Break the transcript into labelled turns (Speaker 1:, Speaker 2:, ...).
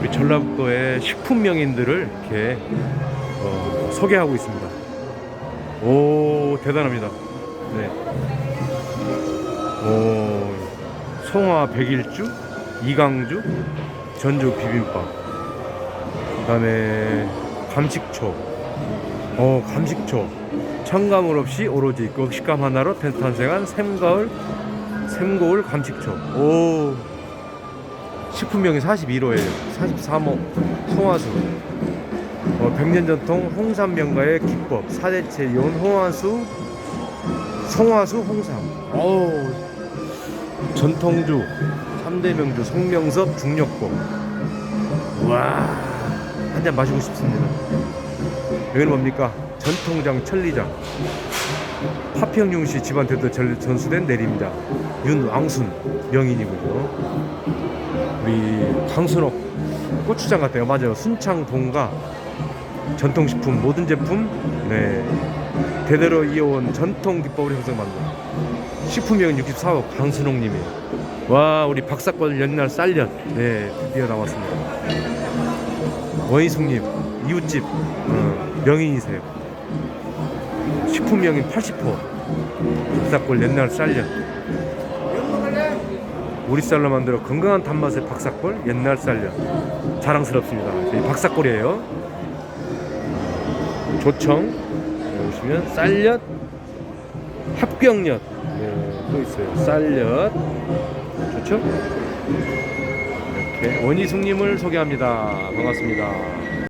Speaker 1: 우리 전라북도의 식품 명인들을 이렇게 어, 소개하고 있습니다. 오 대단합니다. 네. 오 송화 백일주, 이강주, 전주 비빔밥. 그다음에 감식초. 어 감식초. 첨가물 없이 오로지 꺽식감 하나로 탄생한 샘가을 샘고울 감식초. 오 식품명이 41호예요. 43호 송화수. 어, 100년 전통 홍삼 명가의 기법 사대체 이온 홍화수 송화수 홍삼. 어우 전통주 3대 명주 송명섭 중력고. 와한 잔 마시고 싶습니다. 여기는 뭡니까? 전통장 천리장. 파평용 씨 집안테도 전- 전수된 내립니다. 윤왕순 명인이고요. 우리 강순옥 고추장 같아요. 맞아요. 순창 동가 전통식품 모든 제품 네 대대로 이어온 전통 기법을 형성 만든 식품명 64호 강순옥님이 와 우리 박사권 연날 쌀년 네 드디어 나왔습니다. 원희숙님 이웃집 어, 명인이세요. 식품명인 80호 박사골 옛날 쌀년 우리 쌀로 만들어 건강한 단맛의 박사골 옛날 쌀년 자랑스럽습니다. 저희 박사골이에요. 조청 보시면 쌀엿 합격엿 네, 또 있어요. 쌀엿 좋죠? 이렇게 원희숙님을 소개합니다. 반갑습니다.